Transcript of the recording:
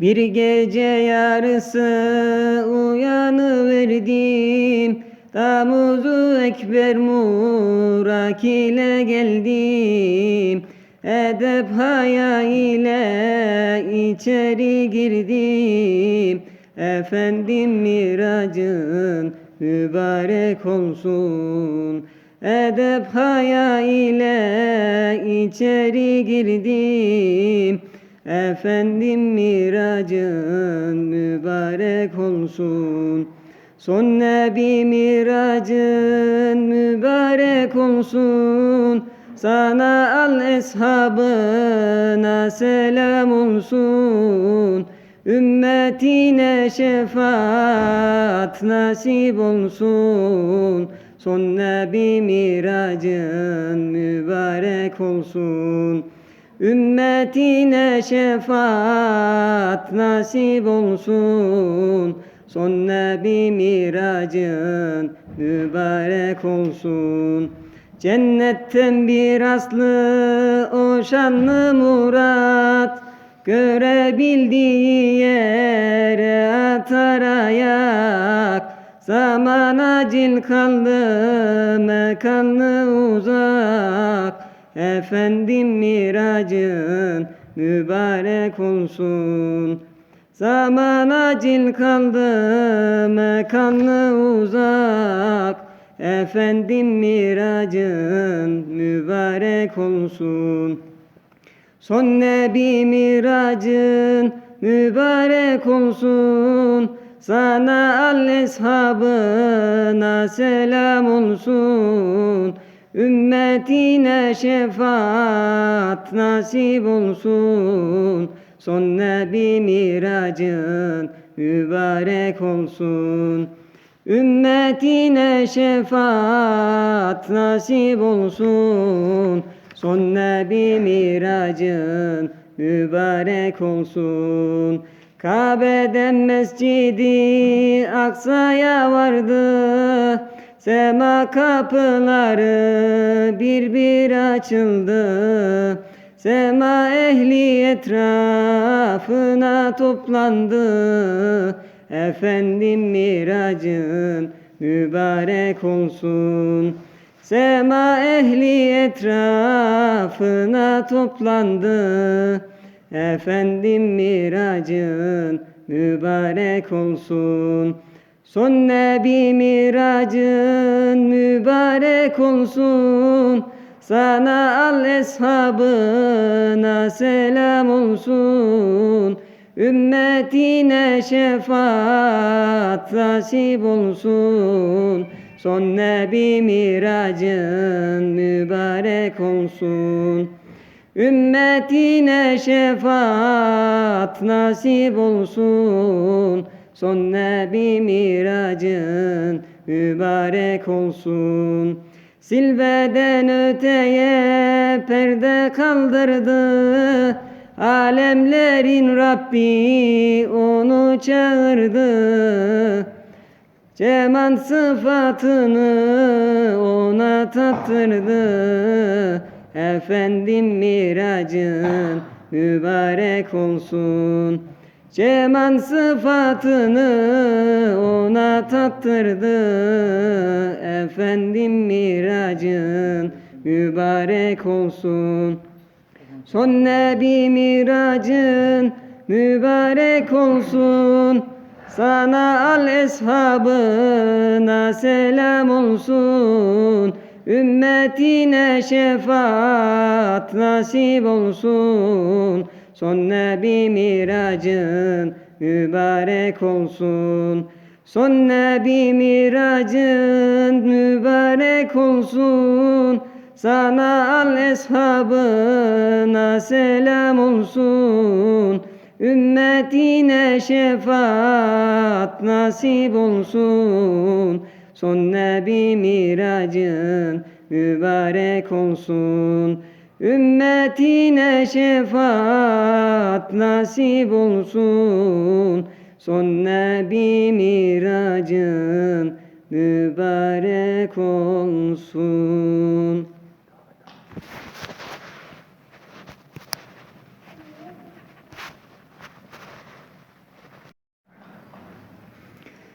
Bir gece yarısı uyanıverdim Damuzu Ekber Murak ile geldim Edep haya ile içeri girdim Efendim miracın mübarek olsun. Edep haya ile içeri girdim Efendim miracın mübarek olsun. Son Nebi miracın mübarek olsun. Sana al eshabına selam olsun. Ümmetine şefaat nasip olsun. Son Nebi miracın mübarek olsun Ümmetine şefaat nasip olsun. Son Nebi miracın mübarek olsun. Cennetten bir aslı o şanlı murat? Görebildiği yere atar ayak. Zaman acil kaldı mekanlı uzak Efendim miracın mübarek olsun. Zaman acil kaldı mekanlı uzak. Efendim miracın mübarek olsun. Son Nebi miracın mübarek olsun. Sana al eshabına selam olsun Ümmetine şefaat nasip olsun. Son Nebi miracın mübarek olsun. Ümmetine şefaat nasip olsun. Son Nebi miracın mübarek olsun. Kabe'den Mescidi Aksa'ya vardı Sema kapıları bir bir açıldı. Sema ehli etrafına toplandı. Efendim miracın mübarek olsun. Sema ehli etrafına toplandı. Efendim miracın mübarek olsun Son Nebi miracın mübarek olsun. Sana al eshabına selam olsun. Ümmetine şefaat nasip olsun. Son Nebi miracın mübarek olsun. Ümmetine şefaat nasip olsun Son Nebi miracın mübarek olsun. Silveden öteye perde kaldırdı. Alemlerin Rabbi onu çağırdı. Cemal sıfatını ona tattırdı. Efendim miracın mübarek olsun Cemal sıfatını ona tattırdı. Efendim miracın mübarek olsun. Son Nebi miracın mübarek olsun. Sana al eshabına selam olsun. Ümmetine şefaat nasip olsun Son Nebi miracın mübarek olsun. Son Nebi miracın mübarek olsun. Sana al eshabına selam olsun. Ümmetine şefaat nasip olsun. Son Nebi miracın mübarek olsun Ümmetine şefaat nasip olsun. Son Nebi miracın mübarek olsun